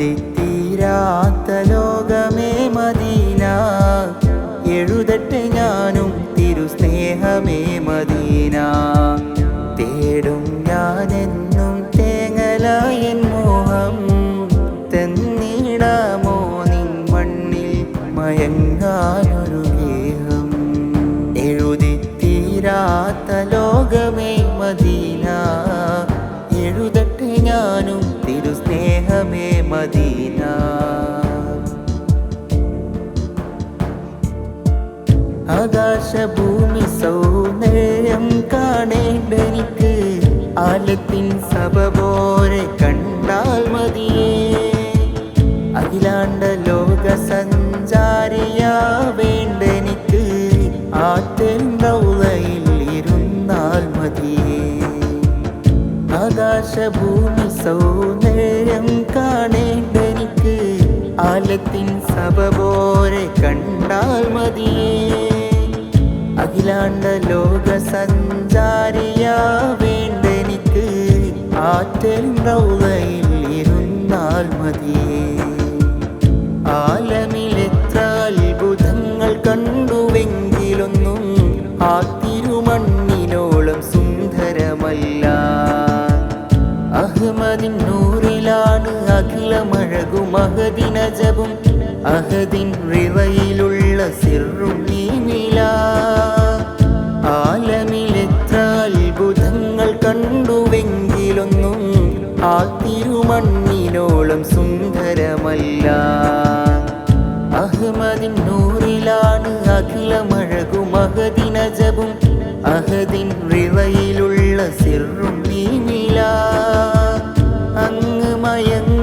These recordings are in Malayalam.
എഴുതി ലോകമേ മദീന. എഴുതട്ടെ ഞാനും തിരുസ്നേഹമേ മദീന. തേടും ഞാനെന്നും തേങ്ങലായൻ മോഹം. തന്നിടാമോ നിൻ മണ്ണിൽ മയങ്ങാനൊരു ഗേഹം. എഴുതി തീരാത്ത ആകാശഭൂമി സൗന്ദര്യം കാണേണ്ടെനിക്ക് ആലത്തിൻ സഭ ആലത്തിൻ സഭ പോലെ കണ്ടാൽ മതിയേ. അഖിലാണ്ട ലോക സഞ്ചാരിയാവേണ്ടെനിക്ക് ആറ്റൽ റൗളയിൽ ഇരുന്നാൽ മതിയേ. ആലമിലെത്ര അത്ഭുതങ്ങൾ കണ്ടുവെങ്കിലൊന്നും ആ അഖിലമഴകും അഹദിനജവും അഹദിൻ റിവയിലുള്ള സിറും നീമില ആലമിലെത്ര അത്ഭുതങ്ങൾ കണ്ടുവെങ്കിലൊന്നും ആ തിരുമണ്ണിനോളം സുന്ദരമല്ല. അഹ്മദിൻ നൂറിലാണ് അഖിലമഴകും അഹദിനജവും അഹദിൻ റിവയിലുള്ള സിറും നീമില അങ്ങ് മയങ്ങും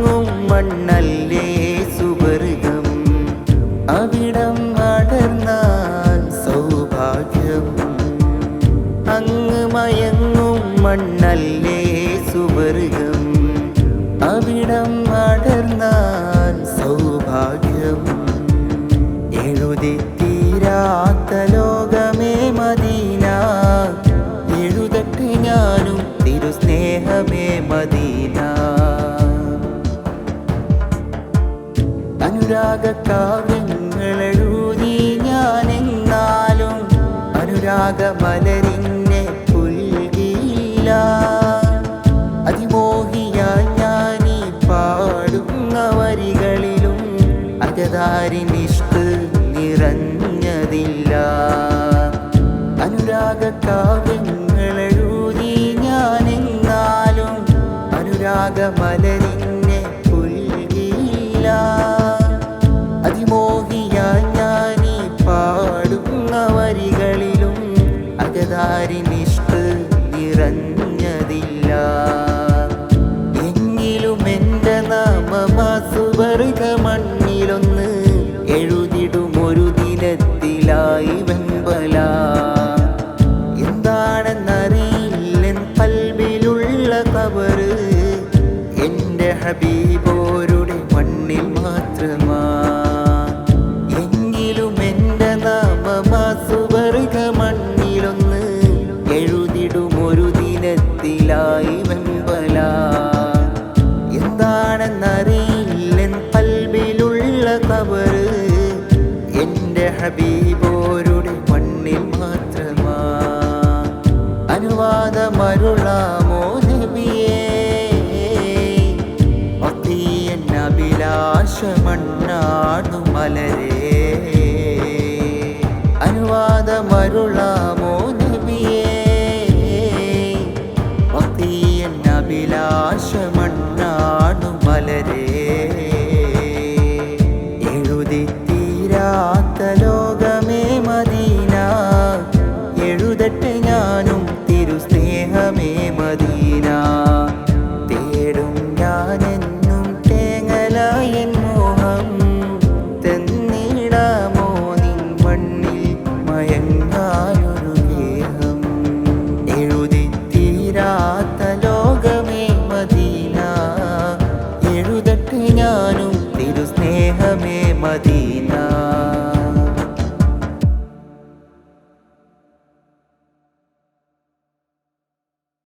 മണ്ണല്ലേ സുവർഗം അവിടം അടർന്നാൽ സൗഭാഗ്യം. അങ്ങ് മയങ്ങും മണ്ണല്ലേ സുവർഗം അവിടം അടർന്നാൽ സൗഭാഗ്യം. എഴുതി തീരാത്ത അനുരാഗ കാവ്യങ്ങൾ എഴുതി ഞാനെന്നാലും അനുരാഗ മലരിന്നെ പുൽകിയില്ല. അതിമോഹിയായി ഞാനീ പാടുന്ന വരികളിലും അകതാരിനിഷ്ട് നിറഞ്ഞതില്ല. അനുരാഗ കാവ്യങ്ങൾ എഴുതി ഞാനെന്നാലും അനുരാഗ അകതാരിനിഷ്ട് നിറഞ്ഞതില്ല. എങ്കിലും എന്റെ നാമമാസുവർഗ മണ്ണിലൊന്ന് എഴുതിടും ഒരു ദിനത്തിലായി വെമ്പല എന്താണെന്നറിയില്ലൻ പൽവിലുള്ള കവറ് എന്റെ ഹബീബോരുടെ മണ്ണിൽ മാത്രമാ പൽവിലുള്ള എന്റെ ഹബീബോരുടെ മണ്ണിൽ മാത്രമാ. അനുവാദമരുളാമോ നബിയേ. ഒത്തിയൻ അഭിലാഷമണ്ണാടു മലരേ. അനുവാദമരുളാമോ എഴുതട്ടെ ഞാനും തിരുസ്നേഹമേ മദീന